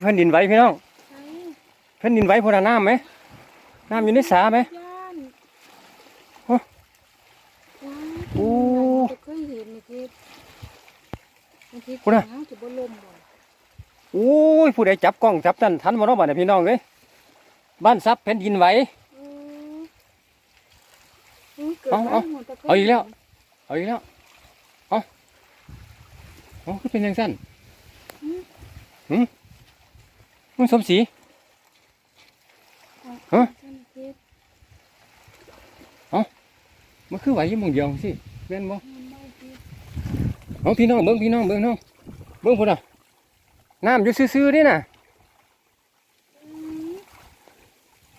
แผ่นดินไหวพี่น้องใช่แผ่นดินไหวพอดน้ำไหมน้ำอยู่ในสาไหมย่านโอ้ว้าโอ้จะเคยเห็นในคลิปในคลิปพูดนะน้ำจะบ่ลมบ่โอ้ยผู้ใดจับกล้องจับทันทันมาเนาะบ้านเนี่ยพี่น้องเลยบ้านซับแผ่นดินไหวเอออืมเกิดเอาเอาบ้นหมดแต่คยเอาอีกแล้วเอาอีกแล้วเอาเอาคือเป็นยังสั้นหืม มันสมศรีฮะในคลิปมันคือไหวอยี่หมองเดียวสิแม่นบ่มันไม่คลิปเอาพี่น้องเบิ้งพี่น้องเบิ้งน้องเบิ้งพุ่นอะน้ำอยู่ซื่อๆนี่น่ะอืม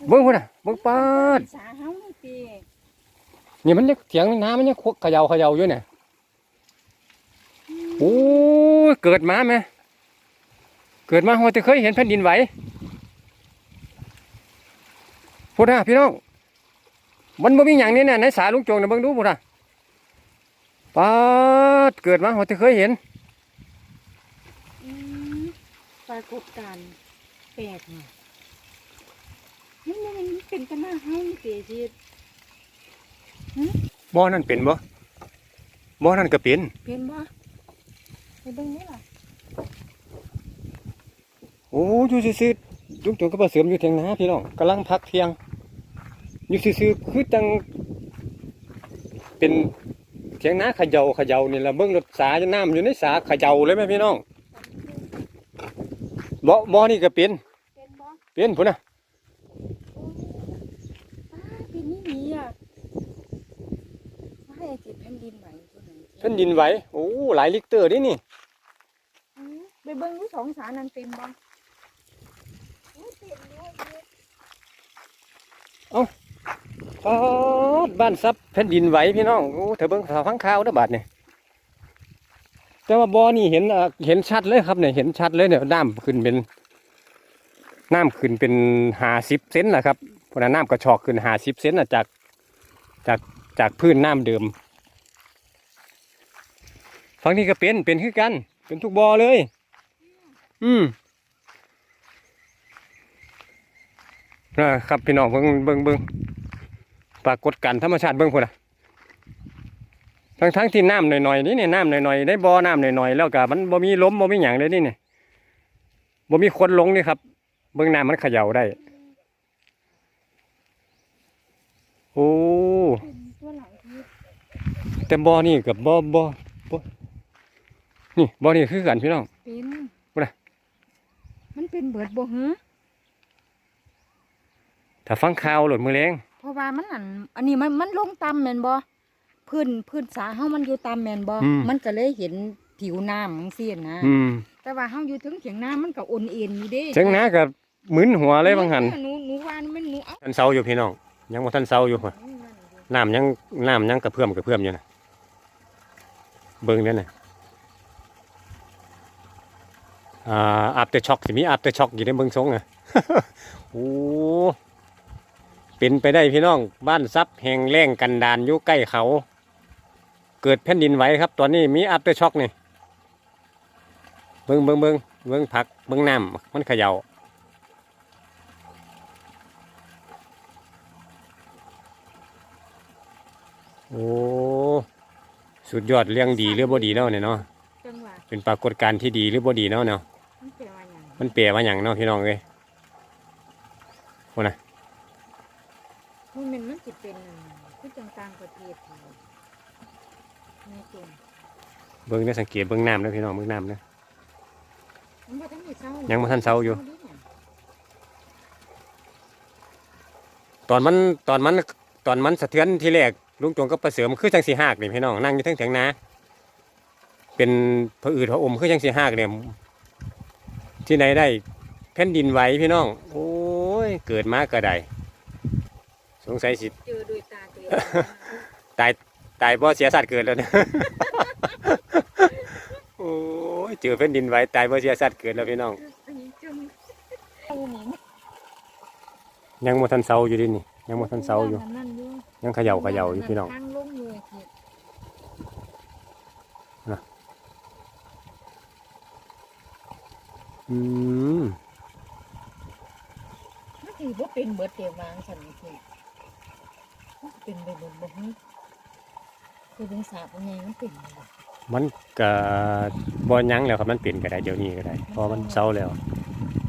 เบิ้งพุ่นอะเบิ้งปาดสาเฮานี่ตินี่มันยังเถียงน้ำมันยังควักเขย่าเขย่าอยู่เนี่ยโอ้ยเกิดมาไหม เกิดมาหัวจะเคยเห็นแผ่นดินไหวพูดนะพี่น้องมันบ่มีอย่างนี้เนี่ยในสาลุงโจงนะเบิ่งดูพูดนะปาดเกิดมาหัวจะเคยเห็นอืมปรากฏการณ์แปลกเนาะนี่มันมันเป็นตะหน้าเฮานี่ติจิตบ่อนั่นเป็นบ่บ่อนั่นก็เป็นเป็นบ่ไปเบิ่งนี่ล่ะ โอ้อยู่ซื่อๆลุงโจงก็มาเสริมอยู่เทียงนาพี่น้องกำลังพักเที่ยงอยู่ซื่อๆคือจังเป็นเทียงนาเขย่าเขย่านี่ละเบิ่งรถสาจะน้ำอยู่ในสาเขย่าเลยไหมพี่น้องบ่บ่อนี่ก็เป็นเป็นบ่เป็นพุ่นน่ะอ้าเป็นนี่นี่อะว่าให้จิตแผ่นดินไหวตัวนั้นแผ่นดินไหวโอ้หลายลิตรเดินี่อืมไปเบิ่งอยู่สองสานั้นเป็นบ่ โอ้เป็นด้วยเยอดบ้านซับแผ่นดินไหวพี่น้องโอ้เถอเบิ่งข่าวฟังข่าวด้อบาดเนี่ยแต่ว่าบ่อนี่เห็นเห็นชัดเลยครับเนี่ยเห็นชัดเลยเนี่ยน้ำขึ้นเป็นน้ำขึ้นเป็นหาสิบเซนแหละครับเพราะน้ำกระชอกขึ้นหาสิบเซนนะจากจากจากพื้นน้ำเดิมฝั่งนี้ก็เป็นเป็นคือกัน เป็นทุกบ่อเลย อืม นะครับพี่น้องเบิ่งเบิ่งเบิ่งปรากฏการณ์ธรรมชาติเบิ่งพุ่นอะทั้งทั้งที่น้ำหน่อยๆนี่เนี่ยน้ำหน่อยๆได้บ่อน้ำหน่อยๆแล้วก็มันบ่มีล้มบ่มีหยังเลยนี่เนี่ยบ่มีคนลงนี่ครับ เบิ่งน้ำมันเขย่าได้โอ้เป็นตัวหลายทีแต่บ่อนี่กับบ่อบ่อบ่อนี่บ่อนี่คือกันพี่น้องเป็นบ่ล่ะมันเป็นเบิดบ่ฮะ ถ้าฟังข่าวหลดมือแรงเพราะว่ามันอันอันนี้มันมันลงต่ำแม่นบ่พื้นพื้นสาเฮามันอยู่ต่ำแม่นบ่มันก็เลยเห็นผิวน้ำจังซี่นะอืมแต่ว่าเฮาอยู่ถึงเถียงนามันก็โอนเอ็นอยู่เด้จังนะกับมึนหัวเลยบางหันหนูหนูว่ามันหนูเอ้าท่านเซาอยู่พี่น้องยังว่าท่านเซาอยู่ว่ะน้ำยังน้ำยังกระเพื่อมกระเพื่อมอยู่นะเบิ่งเนี่ยนะอ่าอัพเตอร์ช็อกสิมีอัพเตอร์ช็อกอยู่ในเบิ่งทรงนะโอ้ เป็นไปได้พี่น้องบ้านซับแห่งแรงกันดานอยู่ใกล้เขา เกิดแผ่นดินไหวครับ ตอนนี้มีอัพเตอร์ช็อกนี่เบิ่งเบิ่งเบิ่งเบิ่งผักเบิ่งน้ำมันเขย่าโอ้สุดยอดเรื่องดีหรือบ่ดีเนาะเนี่ยเนาะจังหวะเป็นปรากฏการณ์ที่ดีหรือบ่ดีเนาะเนาะมันเป็นว่าหยังมันเปรียว่าอย่างเนาะพี่น้องเอ้ยโอ้นะ มันมันมันสิเป็นคือจังต่างประเทศนี่แม่จงเบิ่งได้สังเกตเบิ่งน้ำนะพี่น้องเบิ่งน้ำนะมันบ่ทันได้เศร้ายังบ่ทันเซาอยู่เด้เนี่ยตอนมันตอนมันตอนมันสะเทือนที่แรกลุงจงก็ประเสริมคือจังสีหากนี่พี่น้องนั่งอยู่เทั้งเถียงนาเป็นพระอืดพระอมคือจังสีหากเนี่ยที่ไหนได้แผ่นดินไหวพี่น้อง โอ้ยเกิดมาก็ได้ สงสัยสิเจอโดยตาตัวเองตายตายบ่เสียสัตว์เกิดแล้วเนี่ยโอ้ยเจอแผ่นดินไหวตายบ่เสียสัตว์เกิดแล้วพี่น้องอันนี้จังเอาหนิยังบ่ทันเซาอยู่ดินี่ยังบ่ทันเซาอยู่นั่นอยู่ ยังเขย่าเขย่าอยู่พี่น้องทางลงอยู่เขตอืมบ่เป็นเบิดเตวางสันนี่คือ เป็นไปเบิดบ่ฮึคือเป็นสาบยังไงมันเป็นบ่มันก็บ่หยังแล้วครับมันเป็นก็ได้เดี๋ยวนี้ก็ได้เพอมันเศร้าแล้ว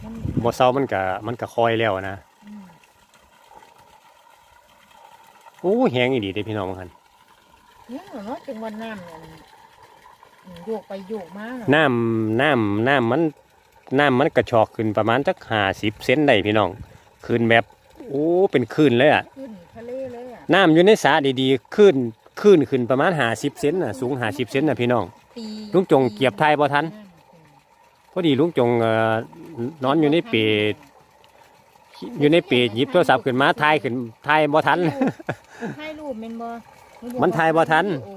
มันบ่เศร้ามันก็มันก็คอยแล้วนะอืมโอ้แหงอีหลีเด้พี่น้องมันเนี่ยเนาะจังว่าน้ำนั่นอืมโยกไปโยกมาน้ำน้ำน้ำมันน้ำมันกระชอกขึ้นประมาณจัก50เซนได้พี่น้องขึ้นแบบโอ้เป็นคลื่นเลยอะขึ้นทะเลเลยอะ น้ำอยู่ในสระดีๆ ขึ้นขึ้นขึ้นประมาณ50เซนน่ะสูง50เซนน่ะพี่น้องตีลุงจงเกียบไทยบ่ทันพอดีลุงจงเอ่อนอนอยู่ในเปรอยู่ในเปรหยิบโทรศัพท์ขึ้นมาถ่ายขึ้นถ่ายบ่ทัน ถ่ายรูปแม่นบ่มันถ่ายบ่ทัน โอ้